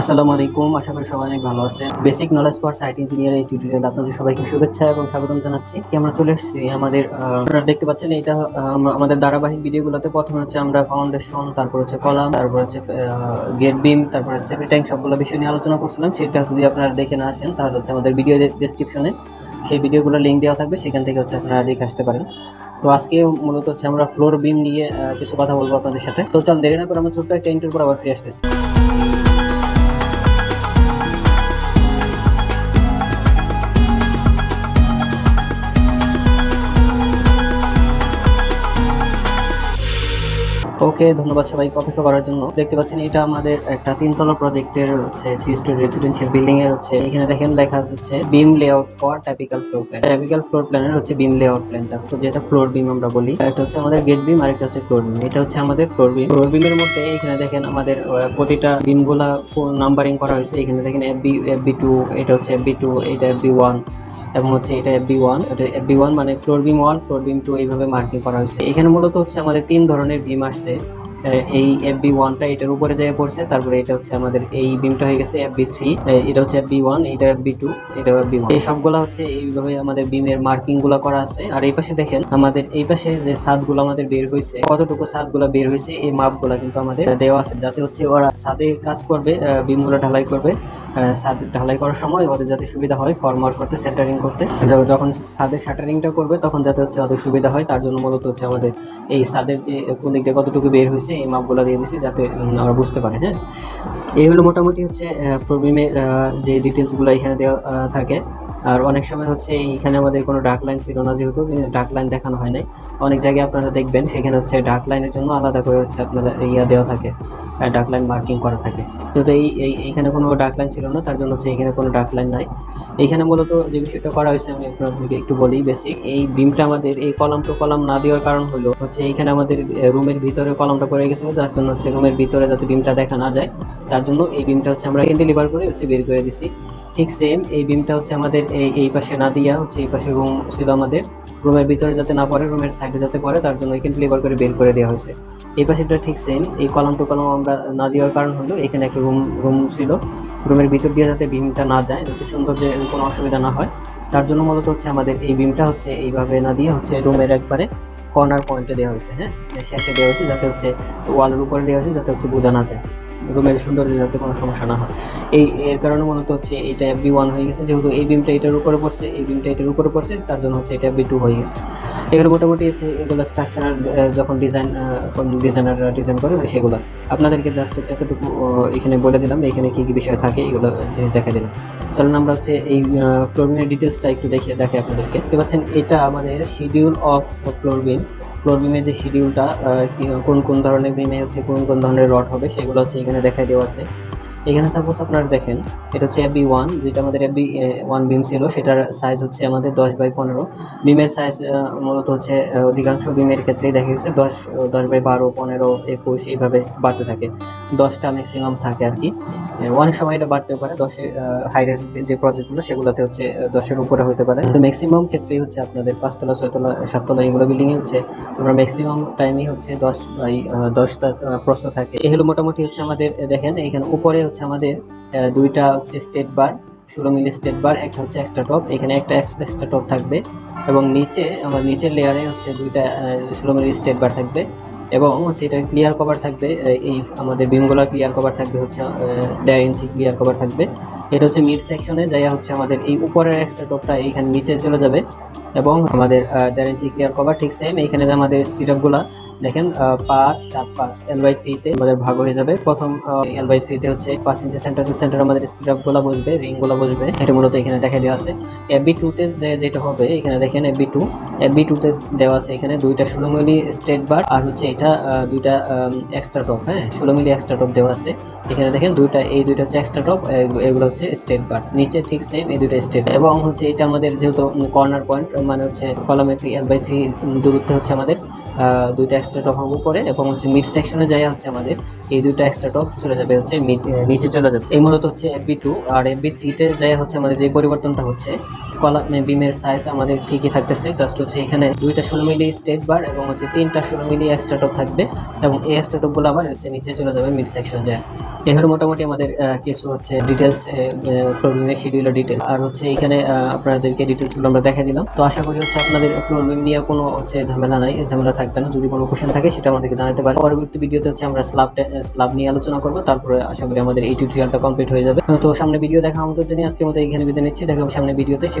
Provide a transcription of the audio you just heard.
আসসালামু আলাইকুম, আশা করি সবাই অনেক ভালো আছে basic knowledge for site engineer এই টিউটোরিয়াল আপনাদের সবাইকে শুভেচ্ছা এবং স্বাগতম জানাচ্ছি। কি আমরা চলে এসেছি আমাদের আপনারা দেখতে পাচ্ছেন এটা আমাদের ধারাবাহিক ভিডিওগুলোতে প্রথমে হচ্ছে আমরা ফাউন্ডেশন তারপর হচ্ছে কলাম, তারপর হচ্ছে গেট বিম তারপর হচ্ছে ট্যাঙ্ক সবগুলো বিষয় নিয়ে আলোচনা করছিলাম। সেটা যদি আপনারা দেখে না আসেন, তাহলে হচ্ছে আমাদের ভিডিও ডেসক্রিপশনে সেই ভিডিওগুলোর লিঙ্ক দেওয়া থাকবে। সেখান থেকে হচ্ছে আপনারা দেখে আসতে পারেন। তো আজকে মূলত হচ্ছে আমরা ফ্লোর বিম নিয়ে কিছু কথা বলব আপনাদের সাথে। তো চল, দেরি না করে আমরা ছোট্ট একটা ইন্টার পর আবার ফিরে আসতেছি। ওকে ধন্যবাদ সবাইকে অপেক্ষা করার জন্য। দেখতে পাচ্ছেন, এটা আমাদের একটা তিনতলা প্রজেক্টের হচ্ছে থ্রি স্টোরি রেসিডেন্সিয়াল বিল্ডিং এর হচ্ছে, এখানে দেখেন লেখা হচ্ছে beam layout for typical floor plan typical floor প্ল্যানের হচ্ছে বিম লেআউট প্ল্যানটা তো যেটা ফ্লোর বিম আমরা বলি, একটা হচ্ছে আমাদের গেট বিম আর একটা হচ্ছে ফ্লোর বিম এটা হচ্ছে আমাদের ফ্লোর বিম ফ্লোর বিমের মধ্যে এখানে দেখেন আমাদের প্রতিটা বিমগুলা নাম্বারিং করা হয়েছে। এখানে দেখেন F B F B two এটা হচ্ছে এফ বি টু এটা এফ বি ওয়ান এবং হচ্ছে এটা এফ বি ওয়ান এটা এফ বি ওয়ান মানে floor beam one floor beam two এইভাবে মার্কিং করা হয়েছে। এখানে মূলত হচ্ছে আমাদের তিন ধরনের বিম আসছে। আহ, এই এফ বি ওয়ানটা এটার উপরে যেয়ে পড়ছে তারপরে এটা হচ্ছে আমাদের এই বিমটা হয়ে গেছে এফ বি থ্রি এটা হচ্ছে এফ বি ওয়ান এটা এফ বি টু এটা এফ বি ওয়ান এই সবগুলো হচ্ছে এইভাবে আমাদের বিমের মার্কিংগুলো করা আছে। আর এই পাশে দেখেন আমাদের এই পাশে যে ছাদগুলো আমাদের বের হয়েছে কতটুকু ছাদগুলো বের হয়েছে এই মাপগুলা কিন্তু আমাদের দেওয়া আছে। যাতে হচ্ছে ওরা ছাদে কাজ করবে বিমগুলো ঢালাই করবে। ছাদ ঢালাই করার সময় ওদের যাতে সুবিধা হয় ফরমার্স করতে সেন্টারিং করতে। যখন ছাদের শাটারিংটা করবে, তখন যাতে হচ্ছে ওদের সুবিধা হয়। তার জন্য মূলত হচ্ছে আমাদের এই ছাদের যে কোন দিক দিয়ে কতটুকু বের হয়েছে, এই মাপগুলো দিয়ে দিয়েছি যাতে আমরা বুঝতে পারি হ্যাঁ? এই হলো মোটামুটি হচ্ছে প্রবলেমের যে ডিটেলসগুলো এখানে দেওয়া থাকে। আর অনেক সময় হচ্ছে এইখানে আমাদের কোনো ডাক লাইন ছিল না যেহেতু ডাক লাইন দেখানো হয় নাই। অনেক জায়গায় আপনারা দেখবেন সেখানে হচ্ছে ডাক লাইনের জন্য আলাদা করে হচ্ছে আপনাদের ইয়া দেওয়া থাকে ডাক লাইন মার্কিং করা থাকে। যেহেতু এই, এই- এইখানে কোনো ডাক লাইন ছিল না, তার জন্য হচ্ছে এখানে কোনো ডাক লাইন নাই। এইখানে মূলত যে বিষয়টা করা হয়েছে আমি আপনাদেরকে একটু বলি বেসিক এই বিমটা আমাদের এই কলাম টু কলাম না দেওয়ার কারণ হলো হচ্ছে এইখানে আমাদের রুমের ভিতরে কলামটা পড়ে গেছিল তার জন্য হচ্ছে রুমের ভিতরে যাতে বিমটা দেখা না যায়, তার জন্য এই বিমটা হচ্ছে আমরা ডেলিভার করে হচ্ছে বের করে দিছি। ঠিক সেম এই বিমটা হচ্ছে আমাদের এই এই পাশে না দিয়া হচ্ছে এই পাশে রুম ছিল আমাদের। রুমের ভিতরে যাতে না পড়ে রুমের সাইডে যাতে পড়ে, তার জন্য এখানে ডেলিভার করে বের করে দেওয়া হয়েছে। এই পাশেটা ঠিক সেম এই কলাম টু কলাম আমরা না দেওয়ার কারণ হলো এখানে একটা রুম রুম ছিল। রুমের ভিতর দিয়ে যাতে বিমটা না যায়, যাতে সুন্দর যে কোনো অসুবিধা না হয়, তার জন্য মূলত হচ্ছে আমাদের এই বিমটা হচ্ছে এইভাবে না দিয়ে হচ্ছে রুমের একবারে কর্নার পয়েন্টে দেওয়া হয়েছে হ্যাঁ? শেষে দেওয়া হয়েছে, যাতে হচ্ছে ওয়ালের উপরে দেওয়া হয়েছে, যাতে হচ্ছে বোঝা না যায়। রুমের সৌন্দর্য যাতে কোনো সমস্যা না হয়। এই, এর কারণে মূলত হচ্ছে এটা বি ওয়ান হয়ে গেছে, যেহেতু এই বিমটা এটার উপরে পড়ছে, এই বিমটা এটার উপরে পড়ছে, তার জন্য হচ্ছে এটা বি টু হয়ে গেছে। এগুলো মোটামুটি হচ্ছে এগুলো স্ট্রাকচার যখন ডিজাইন ডিজাইনার ডিজাইন করে সেগুলো। আপনাদেরকে জাস্ট হচ্ছে এতটুকু এখানে বলে দিলাম এখানে কী কী বিষয় থাকে, এগুলো জিনিস দেখা দিলাম। চলুন আমরা হচ্ছে এই ফ্লোরবিনের ডিটেলসটা একটু দেখে দেখে আপনাদেরকে। দেখতে পাচ্ছেন, এটা আমাদের শিডিউল অফ ফ্লোরবিন ফ্লোরবিনের যে শিডিউলটা কোন কোন ধরনের বিমে হচ্ছে কোন কোন ধরনের রড হবে, সেগুলো হচ্ছে এখানে দেখাই দেওয়া আছে। এখানে সাপোজ আপনারা দেখেন, এটা হচ্ছে এফবি ওয়ান যেটা আমাদের এফবি ওয়ান বিম ছিল, সেটার সাইজ হচ্ছে আমাদের দশ বাই পনেরো। বিমের সাইজ মূলত হচ্ছে অধিকাংশ বিমের ক্ষেত্রেই দেখা গেছে দশ দশ বাই বারো, পনেরো, একুশ, এইভাবে বাড়তে থাকে। দশটা ম্যাক্সিমাম থাকে আর কি। অনেক সময় এটা বাড়তেও পারে দশের হাই রেস যে প্রজেক্টগুলো সেগুলোতে হচ্ছে দশের উপরে হতে পারে। তো ম্যাক্সিমাম ক্ষেত্রেই হচ্ছে আপনাদের পাঁচতলা, ছয়তলা, সাততলা এগুলো বিল্ডিংয়ে হচ্ছে আমরা ম্যাক্সিমাম টাইমই হচ্ছে দশ বাই দশটা প্রশ্ন থাকে। এগুলো মোটামুটি হচ্ছে আমাদের দেখেন, এখানে উপরে হচ্ছে আমাদের দুইটা হচ্ছে স্টেট বার ষোলো মিলি স্টেট বার একটা হচ্ছে এক্সট্রা টপ এখানে একটা এক্সট্রা টপ থাকবে এবং নিচে, আমার নিচের লেয়ারে হচ্ছে দুইটা ষোলো মিলি স্টেট বার থাকবে এবং হচ্ছে এটা ক্লিয়ার কভার থাকবে এই আমাদের বিমগুলার ক্লিয়ার কভার থাকবে হচ্ছে দেড় ইঞ্চি ক্লিয়ার কভার থাকবে। এটা হচ্ছে মিড সেকশনে যাই হচ্ছে আমাদের এই উপরের এক্সট্রা টপটা এইখানে নিচে চলে যাবে এবং আমাদের দেড় ইঞ্চি ক্লিয়ার কভার ঠিক সেম এখানে যে আমাদের স্টিরাপগুলা দেখেন পাঁচ, সাত, পাঁচ এল বাই থ্রিতে আমাদের ভাগ হয়ে যাবে। প্রথম এল বাই থ্রিতে হচ্ছে পাঁচ ইঞ্চি সেন্টার টু সেন্টার আমাদের স্ট্রাপগুলা বসবে রিংগুলা বসবে। এটা মূলত এখানে দেখা দেওয়া আছে। এফবি টুতে যে যেটা হবে, এখানে দেখেন এফবি টু এফবি টুতে দেওয়া আছে এখানে দুইটা ষোলো মিলি স্ট্রেট বার আর হচ্ছে এটা দুইটা এক্সট্রা টপ হ্যাঁ? ষোলো মিলি এক্সট্রা টপ দেওয়া আছে। এখানে দেখেন দুইটা, এই দুইটা হচ্ছে এক্সট্রা টপ এগুলো হচ্ছে স্টেট বার নিচে ঠিক সেম এই দুইটা স্টেট এবং হচ্ছে এটা আমাদের যেহেতু কর্নার পয়েন্ট মানে হচ্ছে কলামের এল বাই থ্রি দূরত্বে হচ্ছে আমাদের দুইটা এক্সট্রা টপ হব পরে এবং হচ্ছে মিড সেকশনে যাই হচ্ছে আমাদের এই দুইটা এক্সট্রা টপ চলে যাবে হচ্ছে নিচে চলে যাবে। এই মূলত হচ্ছে এফবি টু আর এফবি থ্রিতে যাই হচ্ছে আমাদের যে পরিবর্তনটা হচ্ছে কলা বিমের সাইজ আমাদের ঠিকই থাকতেছে। জাস্ট হচ্ছে এখানে দুইটা ষোলো মিলি স্টেট বার এবং হচ্ছে তিনটা ষোলো মিলি এক্সট্রা টপ থাকবে এবং এই এক্সট্রা টপগুলো আবার হচ্ছে নিচে চলে যাবে মিড সেকশন যায়। হলো মোটামুটি আমাদের কিছু হচ্ছে ডিটেলস প্রবলেমের শিডিউলের ডিটেল আর হচ্ছে এখানে আপনাদেরকে ডিটেলসগুলো আমরা দেখা দিলাম। তো আশা করি হচ্ছে আপনাদের প্রবলেম নিয়ে কোনো হচ্ছে ঝামেলা নাই, ঝামেলা থাকবে না। যদি কোনো কোশ্চেন থাকে সেটা আমাদেরকে জানাতে পারে পরবর্তী ভিডিওতে হচ্ছে আমরা স্লাব স্লাব নিয়ে আলোচনা করব। তারপরে আশা করি আমাদের এই টিউটোরিয়ালটা কমপ্লিট হয়ে যাবে। তো সামনে ভিডিও দেখা আমাদের জন্য আজকের মতো এখানে বিদায় নিচ্ছি। দেখা সামনে ভিডিওতে সে